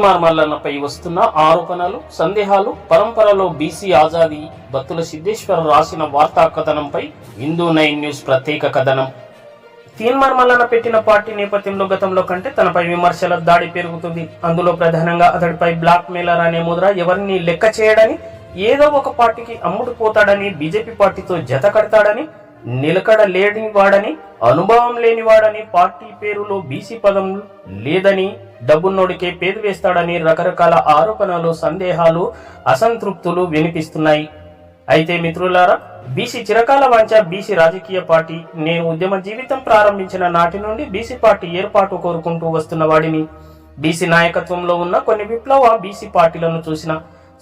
తీన్మార్ మల్లన్నపై వస్తున్న ఆరోపణలు సందేహాలు పరంపరలో బీసీ ఆజాదీ బత్తుల సిద్ధేశ్వర రాసిన వార్తా కథనంపై హిందూ నైన్ న్యూస్ ప్రత్యేక కథనం. తీన్మార్ మల్లన్న పెట్టిన పార్టీ నేపథ్యంలో గతంలో కంటే తనపై విమర్శల దాడి పెరుగుతుంది. అందులో ప్రధానంగా అతడిపై బ్లాక్ మెయిలర్ అనే ముద్ర ఎవరిని లెక్క చేయడని ఏదో ఒక పార్టీకి అమ్ముడు పోతాడని బీజేపీ పార్టీతో జత కడతాడని నిలకడ లేని వాడని అనుభవం లేని వాడని పార్టీ పేరులో బీసీ పదం లేదని డబ్బున్నోడికే పేరు వేస్తాడని రకరకాల ఆరోపణలు సందేహాలు అసంతృప్తులు వినిపిస్తున్నాయి. అయితే మిత్రులారా బీసీ చిరకాల వాంఛ బీసీ రాజకీయ పార్టీ నేను ఉద్యమ జీవితం ప్రారంభించిన నాటి నుండి బీసీ పార్టీ ఏర్పాటు కోరుకుంటూ వస్తున్న వాడిని. బీసీ నాయకత్వంలో ఉన్న కొన్ని విప్లవ బీసీ పార్టీలను చూసిన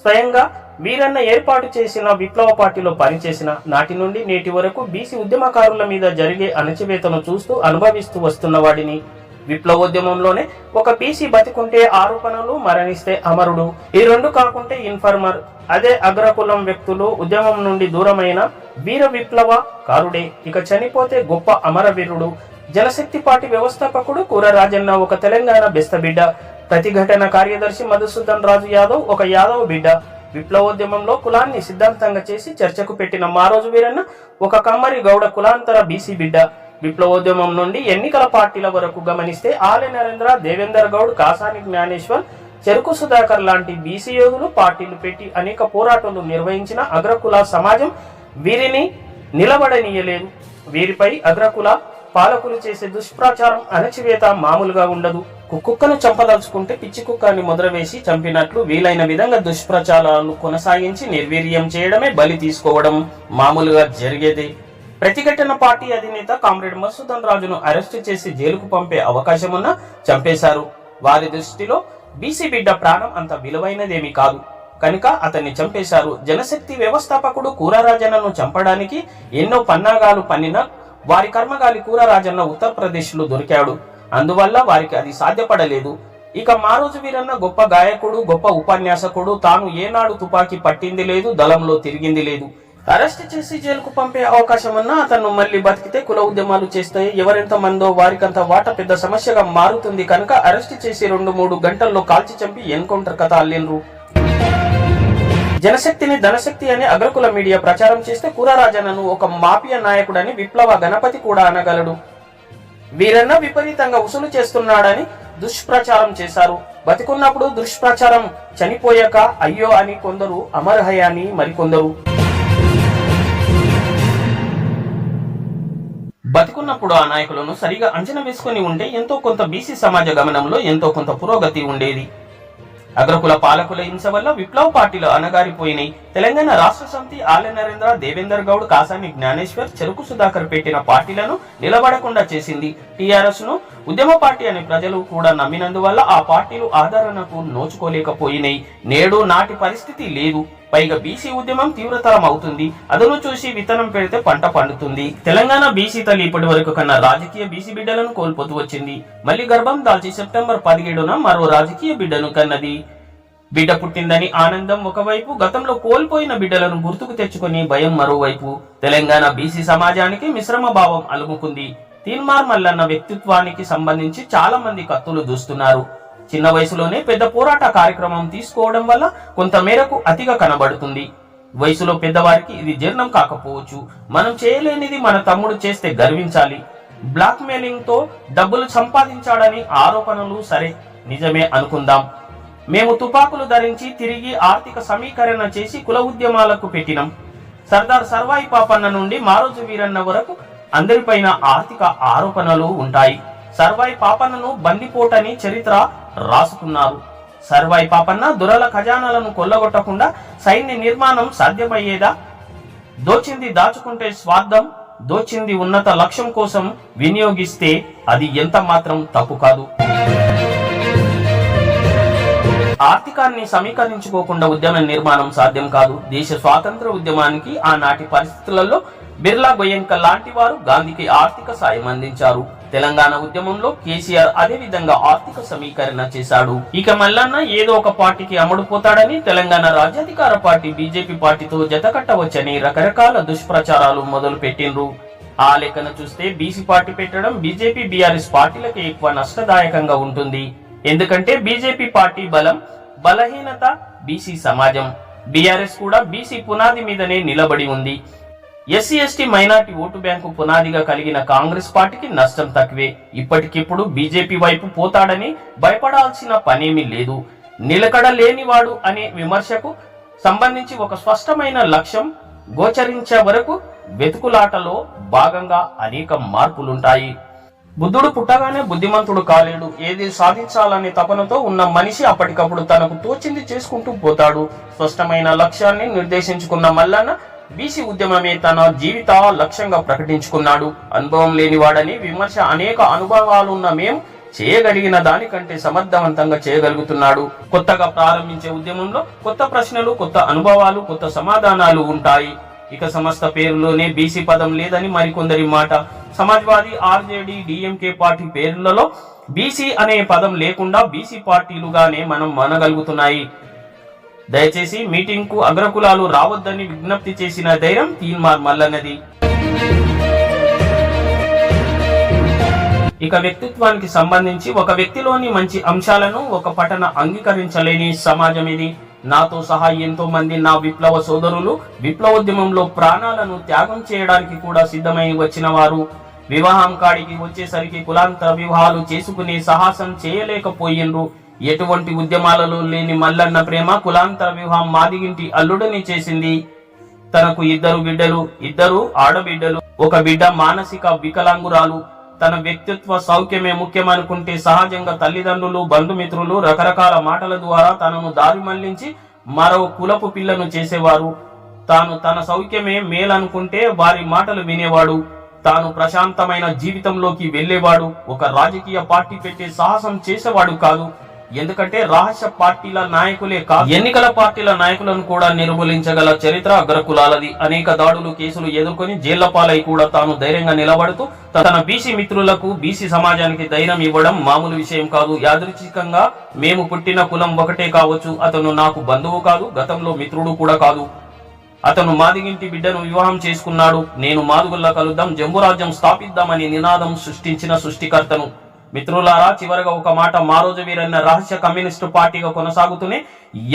స్వయంగా వీరన్న ఏర్పాటు చేసిన విప్లవ పార్టీలో పనిచేసిన నాటి నుండి నేటి వరకు బీసీ ఉద్యమకారుల మీద జరిగే అణచివేతను చూస్తూ అనుభవిస్తూ వస్తున్న వాడిని. విప్లవోద్యమంలోనే ఒక బీసీ బతికుంటే ఆరోపణలు మరణిస్తే అమరుడు. ఈ రెండు కాకుంటే ఇన్ఫర్మర్. అదే అగ్రకులం వ్యక్తులు ఉద్యమం నుండి దూరమైన వీర విప్లవ కారుడే. ఇక చనిపోతే గొప్ప అమరవీరుడు జనశక్తి పార్టీ వ్యవస్థాపకుడు కూర రాజన్న ఒక తెలంగాణ బెస్తబిడ్డ. ప్రతిఘటన కార్యదర్శి మధుసూదన్ రాజు యాదవ్ ఒక యాదవ్ బిడ్డ. విప్లవోద్యమంలో కులాన్ని సిద్ధాంతంగా చేసి చర్చకు పెట్టిన మారోజు వీరన్న ఒక కమ్మరి గౌడ కులాంతర బీసీ బిడ్డ. విప్లవోద్యమం నుండి ఎన్నికల పార్టీల వరకు గమనిస్తే ఆలయ నరేంద్ర దేవేందర్ గౌడ్ కాసాని జ్ఞానేశ్వర్ చెరుకు సుధాకర్ లాంటి బీసీ యోగులు పార్టీలు పెట్టి అనేక పోరాటాలు నిర్వహించిన అగ్రకుల సమాజం వీరిని నిలబడనీయలేదు వీరిపై అగ్రకుల పాలకులు చేసే దుష్ప్రచారం అణచివేత మామూలుగా ఉండదు. కుక్కను చంపదలుచుకుంటే పిచ్చి కుక్కని ముద్రవేసి చంపినట్లు వీలైన విధంగా దుష్ప్రచారాలు కొనసాగించి నిర్వీర్యం చేయడమే బలి తీసుకోవడం మామూలుగా జరిగేదే. ప్రతిఘటన పార్టీ అధినేత కామ్రేడ్ మసూదన్ రాజును అరెస్టు చేసి జైలుకు పంపే అవకాశం ఉన్నా చంపేశారు. వారి దృష్టిలో బీసీ బిడ్డ ప్రాణం అంత విలువైనదేమీ కాదు. కనుక అతన్ని చంపేశారు. జనశక్తి వ్యవస్థాపకుడు కూరరాజన్నను చంపడానికి ఎన్నో పన్నాగాలు పన్నిన వారి కర్మగాలి కూరరాజన్న ఉత్తరప్రదేశ్లో దొరికాడు. అందువల్ల వారికి అది సాధ్యపడలేదు. ఇక మారోజు వీరన్న గొప్ప గాయకుడు గొప్ప ఉపన్యాసకుడు తాను ఏనాడు తుపాకీ పట్టింది లేదు దళంలో తిరిగింది లేదు. అరెస్ట్ చేసి జైలుకు పంపే అవకాశం ఉన్నా అతను మళ్ళీ బతికితే కుల ఉద్యమాలు చేస్తే ఎవరెంత మందో వారికంత వాట పెద్ద సమస్యగా మారుతుంది కనుక అరెస్ట్ చేసి రెండు మూడు గంటల్లో కాల్చి చంపి ఎన్కౌంటర్ కథ అల్లిండ్రు. జనశక్తిని ధనశక్తి అని అగ్రకుల మీడియా ప్రచారం చేస్తే కురారాజనను ఒక మాఫియా నాయకుడని విప్లవ గణపతి కూడా అనగలడు. వీరన్న విపరీతంగా వసూలు చేస్తున్నాడని దుష్ప్రచారం చేశారు. బతికున్నప్పుడు దుష్ప్రచారం చనిపోయాక అయ్యో అని కొందరు అమరహయ అని మరికొందరు. బతికున్నప్పుడు ఆ నాయకులను సరిగా అంచనా వేసుకుని ఉంటే ఎంతో కొంత బీసీ సమాజ గమనంలో ఎంతో కొంత పురోగతి ఉండేది. అగ్రకుల పాలకుల హింస వల్ల విప్లవ పార్టీలు అనగారిపోయినాయి తెలంగాణ రాష్ట్ర సమితి ఆలయ నరేంద్ర దేవేందర్ గౌడ్ కాసాని జ్ఞానేశ్వర్ చెరుకు సుధాకర్ పెట్టిన పార్టీలను నిలబడకుండా చేసింది. టిఆర్ఎస్ను ఉద్యమ పార్టీ అని ప్రజలు కూడా నమ్మినందువల్ల ఆ పార్టీలు ఆదరణకు నోచుకోలేకపోయినాయి. నేడు నాటి పరిస్థితి లేదు. పైగా బీసీ ఉద్యమం తీవ్రతరం అవుతుంది అదను చూసి విత్తనం పెడితే పంట పండుతుంది. తెలంగాణ బీసీ తల్లి ఇప్పటి వరకు కన్నా రాజకీయ బీసీ బిడ్డలను కోల్పోతూ వచ్చింది. మళ్ళీ గర్భం దాల్చి సెప్టెంబర్ పదిహేడున మరో రాజకీయ బిడ్డను కన్నది. బిడ్డ పుట్టిందని ఆనందం ఒకవైపు గతంలో కోల్పోయిన బిడ్డలను గుర్తుకు తెచ్చుకుని భయం మరోవైపు. తెలంగాణ బీసీ సమాజానికి మిశ్రమ భావం అలుముకుంది. తీన్మార్ మల్లన్న వ్యక్తిత్వానికి సంబంధించి చాలా మంది కత్తులు దూస్తున్నారు. చిన్న వయసులోనే పెద్ద పోరాట కార్యక్రమం తీసుకోవడం వల్ల కొంత మేరకు అతిగా కనబడుతుంది. వయసులో పెద్దవారికి ఇది జీర్ణం కాకపోవచ్చు. మనం చేయలేనిది మన తమ్ముడు చేస్తే గర్వించాలి. బ్లాక్తో డబ్బులు సంపాదించాడని ఆరోపణలు సరే నిజమే అనుకుందాం. మేము తుపాకులు ధరించి తిరిగి ఆర్థిక సమీకరణ చేసి కుల ఉద్యమాలకు పెట్టినాం. సర్దార్ సర్వాయి పాపన్న నుండి మారోజు వీరన్న వరకు అందరిపైన ఆర్థిక ఆరోపణలు ఉంటాయి. సర్వాయి పాపన్నను బందిపోటని చరిత్ర రాసుకున్నారు. సర్వాయి పాపన్న దురల ఖజానాలను కొల్లగొట్టకుండా సైన్య నిర్మాణం సాధ్యమయ్యేదా? దోచింది దాచుకుంటే స్వార్థం దోచింది ఉన్నత లక్ష్యం కోసం వినియోగిస్తే అది ఎంత మాత్రం తప్పు కాదు. ఆర్థికాన్ని సమీకరించుకోకుండా ఉద్యమ నిర్మాణం సాధ్యం కాదు. దేశ స్వాతంత్ర ఉద్యమానికి ఆనాటి పరిస్థితులలో బిర్లా గోయంక లాంటి వారు గాంధీకి ఆర్థిక సాయం అందించారు. తెలంగాణ ఉద్యమంలో కేసీఆర్ అదే విధంగా ఆర్థిక సమీకరణ చేశాడు. ఇక మల్లన్న ఏదో ఒక పార్టీకి అమ్ముడుపోతాడని తెలంగాణ రాజ్యాధికార పార్టీ బీజేపీ పార్టీతో జతకట్టవచ్చని రకరకాల దుష్ప్రచారాలు మొదలు పెట్టిండ్రు ఆ లెక్కన చూస్తే బీసీ పార్టీ పెట్టడం బీజేపీ బీఆర్ఎస్ పార్టీలకు ఎక్కువ నష్టదాయకంగా ఉంటుంది. ఎందుకంటే బీజేపీ పార్టీ బలం బలహీనత బీసీ సమాజం. బీఆర్ఎస్ కూడా బీసీ పునాది మీదనే నిలబడి ఉంది. SC ST minority vote bank పునాదిగా కలిగిన కాంగ్రెస్ పార్టీకి నష్టం తక్కువే. ఇప్పటికిప్పుడు బీజేపీ వైపు పోతాడని భయపడాల్సిన పనేమీ లేదు. నిలకడ లేనివాడు అనే విమర్శకు సంబంధించి ఒక స్పష్టమైన లక్ష్యం గోచరించే వరకు వెతుకులాటలో భాగంగా అనేక మార్పులుంటాయి. బుద్ధుడు పుట్టగానే బుద్ధిమంతుడు కాలేడు. ఏది సాధించాలనే తపనతో ఉన్న మనిషి అప్పటికప్పుడు తనకు తోచింది చేసుకుంటూ పోతాడు. స్పష్టమైన లక్ష్యాన్ని నిర్దేశించుకున్న మల్లన్న బీసీ ఉద్యమమే తన జీవిత లక్ష్యంగా ప్రకటించుకున్నాడు. అనుభవం లేనివాడని విమర్శ అనేక అనుభవాలున్న మేము చేయగలిగిన దానికంటే సమర్థవంతంగా చేయగలుగుతున్నాడు. కొత్తగా ప్రారంభించే ఉద్యమంలో కొత్త ప్రశ్నలు కొత్త అనుభవాలు కొత్త సమాధానాలు ఉంటాయి. ఇక సమస్త పేరులోనే బీసీ పదం లేదని మరికొందరి మాట. సమాజ్వాదీ ఆర్జేడీ డిఎంకే పార్టీ పేర్లలో బీసీ అనే పదం లేకుండా బీసీ పార్టీలుగానే మనం మనగలుగుతున్నాయి. దయచేసి మీటింగ్కు అగ్రకులాలు రావద్దని విజ్ఞప్తి చేసిన ధైర్యం తీన్మార్ మల్లన్నది. ఇక వ్యక్తిత్వానికి సంబంధించి ఒక వ్యక్తిలోని మంచి అంశాలను ఒక పఠన అంగీకరించలేని సమాజం ఇది నాతో సహా ఎంతో మంది నా విప్లవ సోదరులు విప్లవోద్యమంలో ప్రాణాలను త్యాగం చేయడానికి కూడా సిద్ధమై వచ్చిన వారు. వివాహం కాడికి వచ్చేసరికి కులాంతర వివాహాలు చేసుకునే సాహసం చేయలేకపోయిండ్రు ఎటువంటి ఉద్యమాలలో లేని మల్లన్న ప్రేమ కులాంతర వివాహం మాదిగింటి అల్లుడని చేసింది. తనకు ఇద్దరు బిడ్డలు ఇద్దరు ఆడబిడ్డలు ఒక బిడ్డ మానసిక వికలాంగురాలు. తన వ్యక్తిత్వ సౌఖ్యమే ముఖ్యమనుకుంటే సహజంగా తల్లిదండ్రులు బంధుమిత్రులు రకరకాల మాటల ద్వారా తనను దారి మళ్ళించి మరో కులపు పిల్లను చేసేవారు. తాను తన సౌఖ్యమే మేలనుకుంటే వారి మాటలు వినేవాడు. తాను ప్రశాంతమైన జీవితంలోకి వెళ్ళేవాడు. ఒక రాజకీయ పార్టీ పెట్టే సాహసం చేసేవాడు కాదు. ఎందుకంటే రహస్య పార్టీల నాయకులే కాదు. ఎన్నికల పార్టీల నాయకులను కూడా నిర్మూలించగల చరిత్ర అగ్రకులాలది. అనేక దాడులు కేసులు ఎదుర్కొని జైళ్ళ పాలై కూడా తాను ధైర్యంగా నిలబడుతూ తన బీసీ మిత్రులకు బీసీ సమాజానికి ధైర్యం ఇవ్వడం మామూలు విషయం కాదు. యాదృచ్ఛికంగా మేము పుట్టిన కులం ఒకటే కావచ్చు. అతను నాకు బంధువు కాదు గతంలో మిత్రుడు కూడా కాదు. అతను మాదిగింటి బిడ్డను వివాహం చేసుకున్నాడు. నేను మాదుగుల్లా కలుద్దాం జంబురాజ్యం స్థాపిద్దామని నినాదం సృష్టించిన సృష్టికర్తను. మిత్రులారా చివరగా ఒక మాట మారోజు వీరన్న రహస్య కమ్యూనిస్టు పార్టీగా కొనసాగుతూనే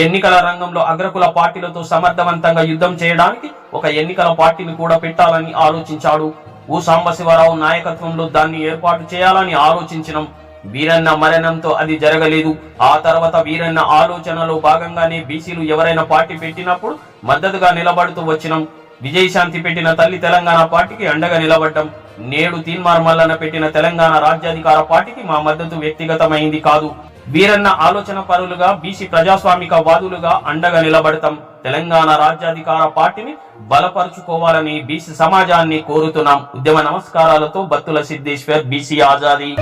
ఎన్నికల రంగంలో అగ్రకుల పార్టీలతో సమర్థవంతంగా యుద్ధం చేయడానికి ఒక ఎన్నికల పార్టీని కూడా పెట్టాలని ఆలోచించాడు. ఊ సాంబశివరావు నాయకత్వంలో దాన్ని ఏర్పాటు చేయాలని ఆలోచించినాం. వీరన్న మరణంతో అది జరగలేదు. ఆ తర్వాత వీరన్న ఆలోచనలో భాగంగానే బీసీలు ఎవరైనా పార్టీ పెట్టినప్పుడు మద్దతుగా నిలబడుతూ వచ్చినాం. విజయశాంతి పెట్టిన తల్లి తెలంగాణ పార్టీకి అండగా నిలబడ్డం. నేడు తీన్మార్ మల్లన్న పెట్టిన తెలంగాణ రాజ్యాధికార పార్టీకి మా మద్దతు వ్యక్తిగతమైంది కాదు. వీరన్న ఆలోచన పరులుగా బీసీ ప్రజాస్వామిక వాదులుగా అండగా నిలబడతాం. తెలంగాణ రాజ్యాధికార పార్టీని బలపరుచుకోవాలని బీసీ సమాజాన్ని కోరుతున్నాం. ఉద్యమ నమస్కారాలతో బత్తుల సిద్ధేశ్వర్ బీసీ ఆజాదీ.